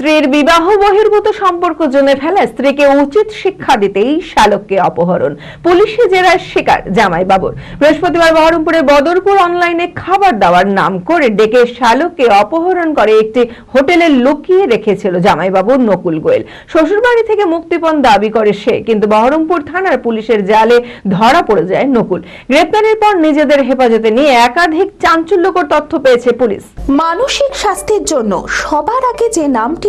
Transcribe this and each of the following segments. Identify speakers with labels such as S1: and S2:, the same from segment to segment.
S1: স্ত্রীর বিবাহ বহির্ভূত সম্পর্ক জেনে ফেলা স্ত্রীকে উচিত শিক্ষা দিতেই শালককে অপহরণ। পুলিশে জেরার শিকার জামাই বাবুর বৃহস্পতিবার বহরমপুরের বদরপুর অনলাইনে খাবার দাবার নাম করে ডেকে শালককে অপহরণ করে একটি হোটেলে লুকিয়ে রেখেছিল জামাইবাবু নকুল গোয়েল। শ্বশুরবাড়ি থেকে মুক্তিপণ দাবি করে সে, কিন্তু বহরমপুর থানার পুলিশের জালে ধরা পড়ে যায় নকুল। গ্রেপ্তারের পর নিজেদের হেফাজতে নিয়ে একাধিক চাঞ্চল্যকর তথ্য পেয়েছে পুলিশ।
S2: মানসিক স্বাস্থ্যের জন্য সবার আগে যে নামটি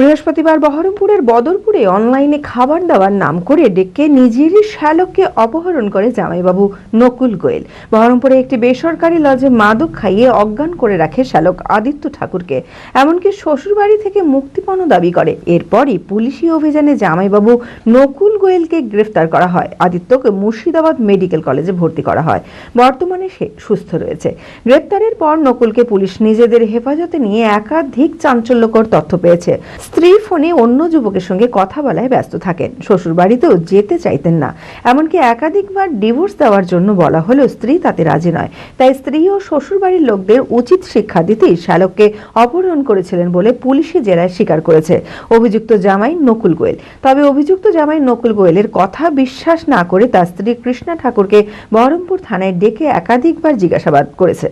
S1: বৃহস্পতিবার বহরমপুরের বদরপুরে অনলাইনে খাবার দাবার নাম করে ডেকে নিজেরই শ্যালককে অপহরণ করে জামাইবাবু নকুল গোয়েল। বহরমপুরে একটি বেসরকারি লজে মাদক খাইয়ে অজ্ঞান করে রাখে শ্যালক আদিত্য ঠাকুরকে। এমনকি শ্বশুরবাড়ি থেকে মুক্তিপণ দাবি করে। এরপরই পুলিশি অভিযানে জামাইবাবু নকুল গোয়েলকে গ্রেফতার করা হয়। আদিত্যকে মুর্শিদাবাদ মেডিকেল কলেজে ভর্তি করা হয়। বর্তমানে সে সুস্থ রয়েছে। গ্রেপ্তারের পর নকুলকে পুলিশ নিজেদের হেফাজতে নিয়ে একাধিক চাঞ্চল্যকর তথ্য পেয়েছে। স্ত্রী ফোনে অন্য যুবকের সঙ্গে কথা বলায় ব্যস্ত থাকেন। শ্বশুর বাড়িতেও যেতে চাইতেন না। এমনকি একাধিকবার ডিভোর্স দেওয়ার জন্য বলা হলেও স্ত্রী তাতে রাজি নয়। তাই স্ত্রী ও শ্বশুর বাড়ির লোকদের উচিত শিক্ষা দিতেই শালককে অপহরণ করেছিলেন বলে পুলিশি জেরায় স্বীকার করেছে অভিযুক্ত জামাই নকুল গোয়েল। তবে অভিযুক্ত জামাই নকুল গোয়েলের কথা বিশ্বাস না করে তার স্ত্রী কৃষ্ণা ঠাকুরকে বহরমপুর থানায় ডেকে একাধিকবার জিজ্ঞাসাবাদ করেছে।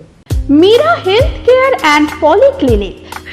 S3: Meera health care and polyclinic